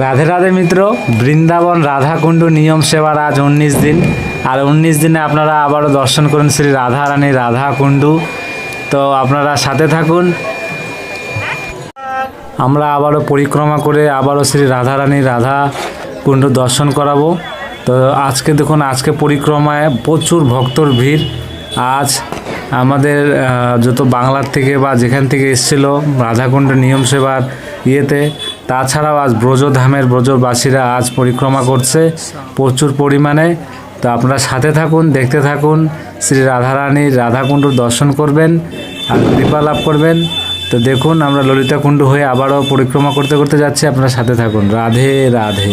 রাধে রাধে মিত্র, বৃন্দাবন রাধাকুণ্ড নিয়ম সেবার আজ উনিশ দিন। আর উনিশ দিনে আপনারা আবারও দর্শন করুন শ্রী রাধা রানী রাধাকুণ্ডু। তো আপনারা সাথে থাকুন। আমরা আবারও পরিক্রমা করে আবারও শ্রী রাধা রানী রাধা কুণ্ড দর্শন করাবো। তো আজকে দেখুন, আজকে পরিক্রমায় প্রচুর ভক্তর ভিড়। আজ আমাদের যত বাংলার থেকে বা যেখান থেকে এসেছিল রাধাকুণ্ড নিয়ম সেবার ইয়েতে তাছাড়াও আজ ব্রজধামের ব্রজবাসীরা আজ পরিক্রমা করছে প্রচুর পরিমাণে। তো আপনারা সাথে থাকুন, দেখতে থাকুন, শ্রী রাধারানীর রাধাকুণ্ড দর্শন করবেন আর কৃপা লাভ করবেন। তো দেখুন, আমরা ললিতাকুণ্ড হয়ে আবারও পরিক্রমা করতে করতে যাচ্ছি। আপনারা সাথে থাকুন। রাধে রাধে।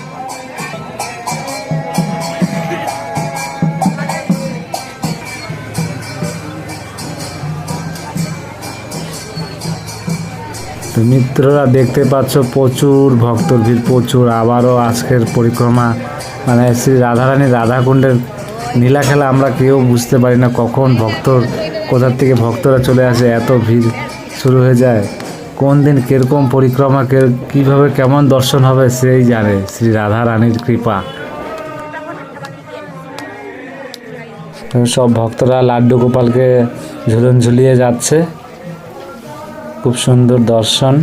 মিত্ররা দেখতে পাচ্ছ প্রচুর ভক্তর ভিড়, প্রচুর। আবারও আজকের পরিক্রমা মানে শ্রী রাধারানী রাধাকুণ্ডের নীলা খেলা আমরা কেউ বুঝতে পারি না কখন ভক্তর, কোথার থেকে ভক্তরা চলে আসে, এত ভিড় শুরু হয়ে যায়। কোন দিন কীরকম পরিক্রমা কীভাবে কেমন দর্শন হবে সেই জানে শ্রী রাধা রানীর কৃপা। সব ভক্তরা লাড্ডু গোপালকে ঝুলন ঝুলিয়ে যাচ্ছে। খুব সুন্দর দর্শন।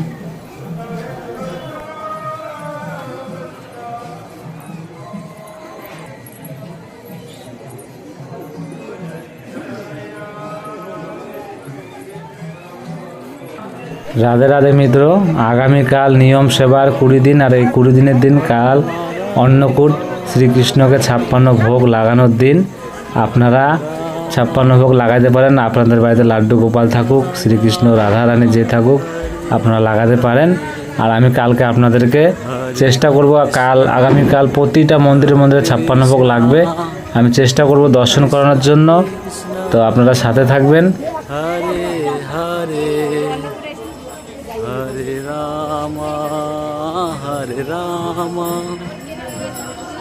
রাধে রাধে মিত্র, আগামীকাল নিয়ম সেবার কুড়ি দিন আর এই কুড়ি দিনের দিন কাল অন্নকূট শ্রীকৃষ্ণকে ছাপ্পান্ন ভোগ লাগানোর দিন। আপনারা ছাপ্পান্ন ভোগ লাগাতে পারেন। আপনাদের বাড়িতে লাড্ডু গোপাল থাকুক, শ্রীকৃষ্ণ রাধা রানী যে থাকুক, আপনারা লাগাতে পারেন। আর আমি কালকে আপনাদেরকে চেষ্টা করব, কাল, আগামীকাল প্রতিটা মন্দিরে মন্দিরে ছাপ্পান্ন ভোগ লাগবে। আমি চেষ্টা করব দর্শন করানোর জন্য। তো আপনারা সাথে থাকবেন। রাম।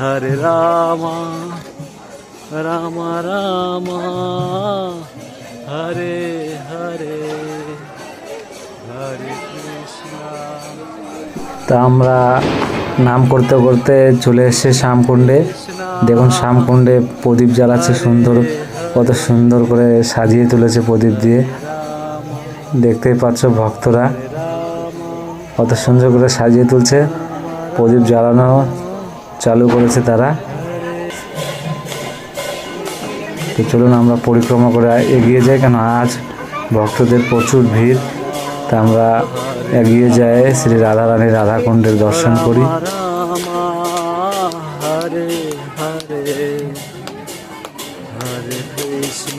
হরে রাম রাম রাম হরে হরে হরে কৃষ্ণ। তা আমরা নাম করতে করতে চলে এসেছি শ্যামকুণ্ডে। দেখুন শ্যামকুণ্ডে প্রদীপ জ্বালাচ্ছে সুন্দর কত সুন্দর করে সাজিয়ে তুলেছে প্রদীপ দিয়ে। দেখতেই পাচ্ছ ভক্তরা কত সুন্দর করে সাজিয়ে তুলছে। প্রদীপ জ্বালানো চালু করেছে তারা। তো চলুন আমরা পরিক্রমা করে এগিয়ে যাই, কেন আজ ভক্তদের প্রচুর ভিড়। তা আমরা এগিয়ে যাই, শ্রী রাধা রানী রাধাকুণ্ডের দর্শন করি। হরে হরে হরে কৃষ্ণ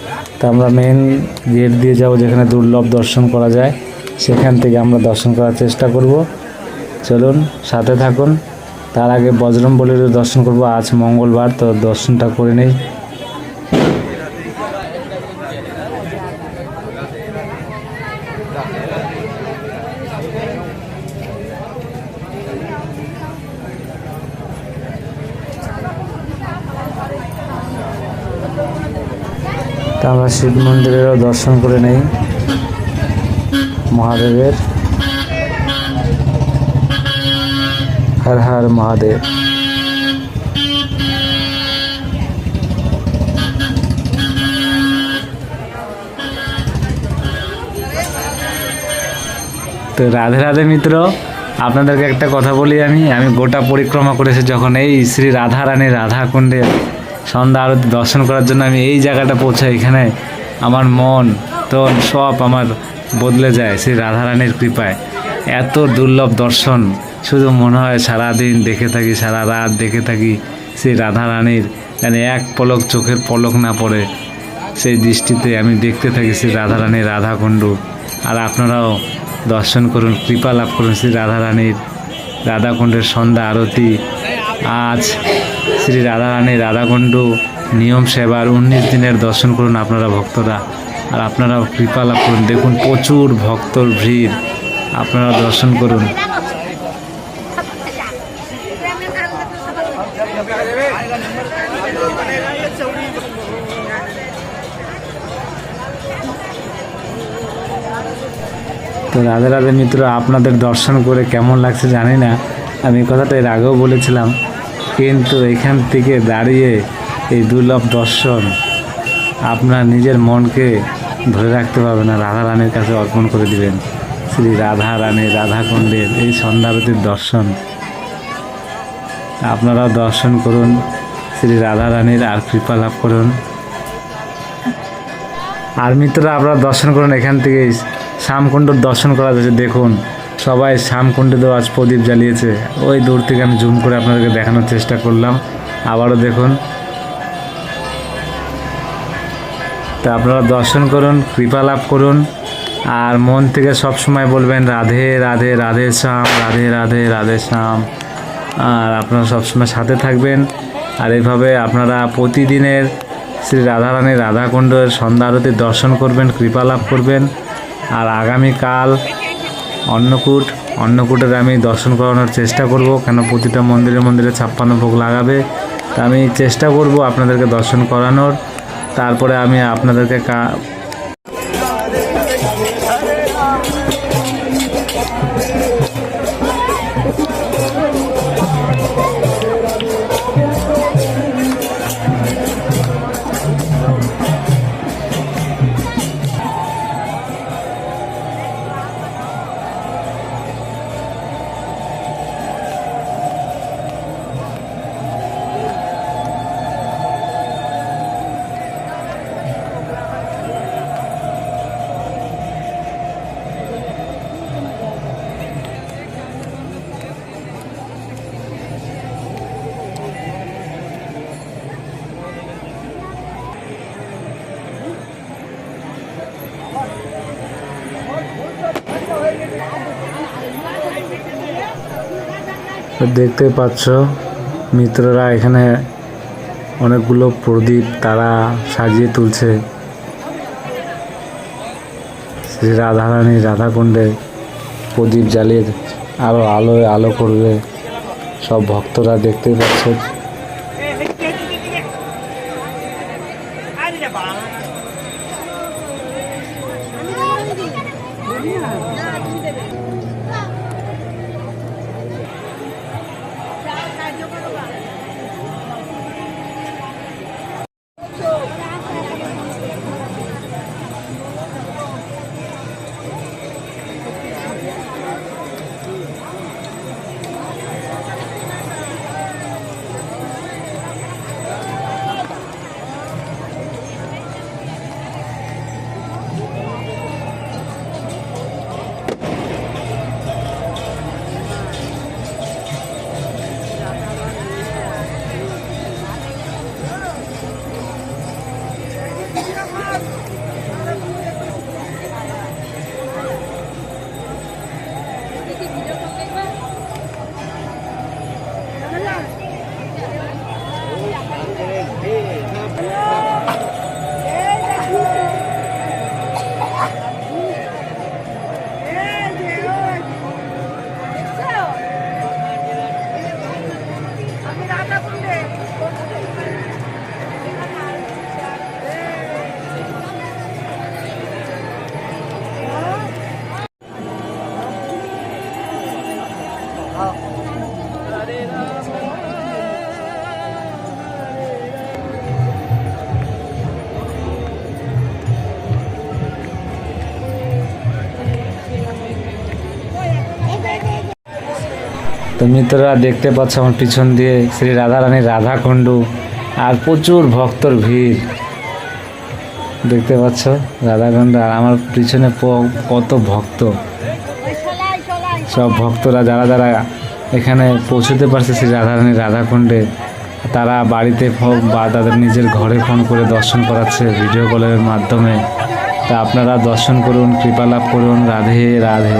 তো আমরা মেন গেট দিয়ে যাব যেখানে দুর্লভ দর্শন করা যায়। সেখান থেকে আমরা দর্শন করার চেষ্টা করব। চলুন, সাথে থাকুন। তার আগে বজরম বলির দর্শন করব। আজ মঙ্গলবার, তো দর্শনটা করে নেই। তো আমরা শিব মন্দিরেরও দর্শন করে নেই। মহাদেবের। হর হর মহাদেব। তো রাধে রাধে মিত্র, আপনাদেরকে একটা কথা বলি আমি। আমি গোটা পরিক্রমা করেছি যখন এই শ্রী রাধা রানী রাধা কুণ্ডের সন্ধ্যা আরতি দর্শন করার জন্য আমি এই জায়গাটা পৌঁছাই। এখানে আমার মন তো সব আমার বদলে যায় সেই রাধা রানীর কৃপায়। এত দুর্লভ দর্শন, শুধু মনে হয় সারাদিন দেখে থাকি, সারা রাত দেখে থাকি সেই রাধা রানীর মানে এক পলক চোখের পলক না পড়ে, সেই দৃষ্টিতে আমি দেখতে থাকি শ্রী রাধারানীর রাধাকুণ্ড। আর আপনারাও দর্শন করুন, কৃপা লাভ করুন শ্রী রাধারানীর। রাধাকুণ্ডের সন্ধ্যা আরতি আজ শ্রী রাধারানীর রাধাকুণ্ড নিয়ম সেবার উনিশ দিনের দর্শন করুন আপনারা ভক্তরা। আর আপনারাও কৃপা লাভ করুন। দেখুন, প্রচুর ভক্তর ভিড়। আপনারা দর্শন করুন। তো রাধে রাধে মিত্র, আপনাদের দর্শন করে কেমন লাগছে জানি না। আমি কথাটা এর আগেও বলেছিলাম। কিন্তু এখান থেকে দাঁড়িয়ে এই দুর্লভ দর্শন আপনার নিজের মনকে ধরে রাখতে পারবে না। রাধা রানীর কাছে অর্পণ করে দিবেন। শ্রী রাধা রানী রাধাকুণ্ডের এই সন্ধ্যারতির দর্শন। আপনারাও দর্শন করুন। শ্রী রাধা রানীর আর কৃপা লাভ করুন। আর মিত্ররা, আপনারা দর্শন করুন। এখান থেকে শ্যামকুণ্ডর দর্শন করা যাচ্ছে, দেখুন। সবাই শ্যামকুণ্ডেতেও আজ প্রদীপ জ্বালিয়েছে। ওই দূর থেকে আমি জুম করে আপনাদেরকে দেখানোর চেষ্টা করলাম। আবারও দেখুন। তা আপনারা দর্শন করুন, কৃপা লাভ করুন। আর মন থেকে সব সময় বলবেন, রাধে রাধে রাধে শ্যাম, রাধে রাধে রাধে শ্যাম। আর আপনারা সবসময় সাথে থাকবেন। আর এইভাবে আপনারা প্রতিদিনের শ্রী রাধারানীর রাধাকুণ্ডের সন্ধ্যা আরতির দর্শন করবেন, কৃপা লাভ করবেন। আর আগামীকাল অন্নকূট, অন্নকূটের আমি দর্শন করানোর চেষ্টা করব, কেন প্রতিটা মন্দিরে মন্দিরে ছাপ্পান্ন ভোগ লাগাবে। তা আমি চেষ্টা করব আপনাদেরকে দর্শন করানোর। তারপরে আমি আপনাদেরকে দেখতে পাচ্ছ, মিত্ররা এখানে অনেকগুলো প্রদীপ, তারা সাজিয়ে তুলছে। শ্রী রাধারানী রাধাকুণ্ডে প্রদীপ জ্বালিয়ে আরও আলোয় আলো করবে সব ভক্তরা দেখতেই পাচ্ছে। তো মিত্ররা দেখতে পাচ্ছ আমার পিছন দিয়ে শ্রী রাধারানীর রাধাকুণ্ড আর প্রচুর ভক্তর ভিড়। দেখতে পাচ্ছ রাধাকুণ্ড আর আমার পিছনে কত ভক্ত। সব ভক্তরা যারা যারা এখানে পৌঁছতে পারছে শ্রী রাধারানীর রাধাকুণ্ডে, তারা বাড়িতে হোক বা তাদের নিজের ঘরে ফোন করে দর্শন করাচ্ছে ভিডিও কলের মাধ্যমে। তা আপনারা দর্শন করুন, কৃপা লাভ করুন। রাধে রাধে।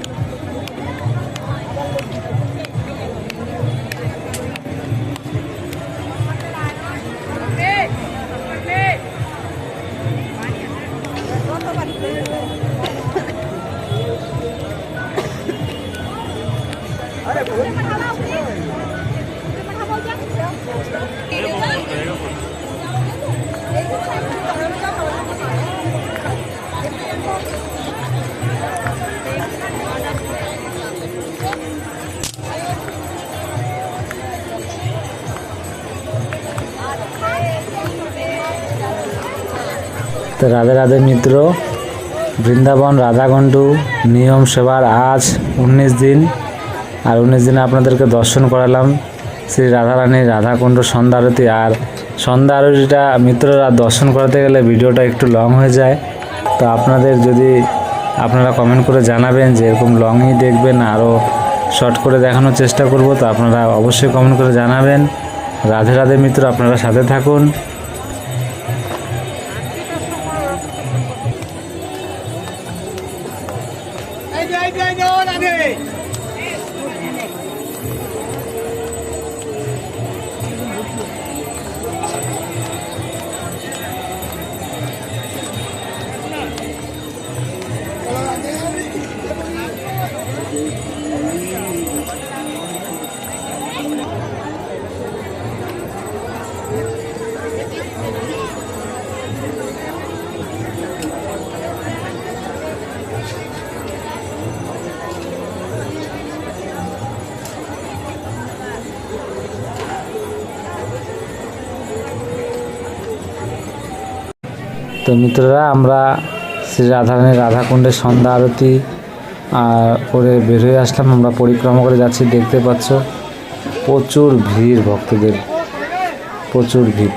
তো রাধে রাধে মিত্র, বৃন্দাবন রাধাকুণ্ডু নিয়ম সেবার আজ উনিশ দিন। আর উনিশ দিনে আপনাদেরকে দর্শন করালাম শ্রী রাধারানীর রাধাকুণ্ড সন্ধ্যা আরতি আর সন্ধ্যা আরতিটা মিত্ররা দর্শন করাতে গেলে ভিডিওটা একটু লং হয়ে যায়। তো আপনাদের যদি আপনারা কমেন্ট করে জানাবেন যে এরকম লংই দেখবেন আরও শর্ট করে দেখানোর চেষ্টা করব, তো আপনারা অবশ্যই কমেন্ট করে জানাবেন। রাধে রাধে মিত্র, আপনারা সাথে থাকুন। তো মিত্ররা, আমরা শ্রী রাধারানীর রাধাকুণ্ডের সন্ধ্যা আরতি, আর করে বের হয়ে আসলাম। আমরা পরিক্রমা করে যাচ্ছি, দেখতে পাচ্ছ প্রচুর ভিড় ভক্তদের, প্রচুর ভিড়।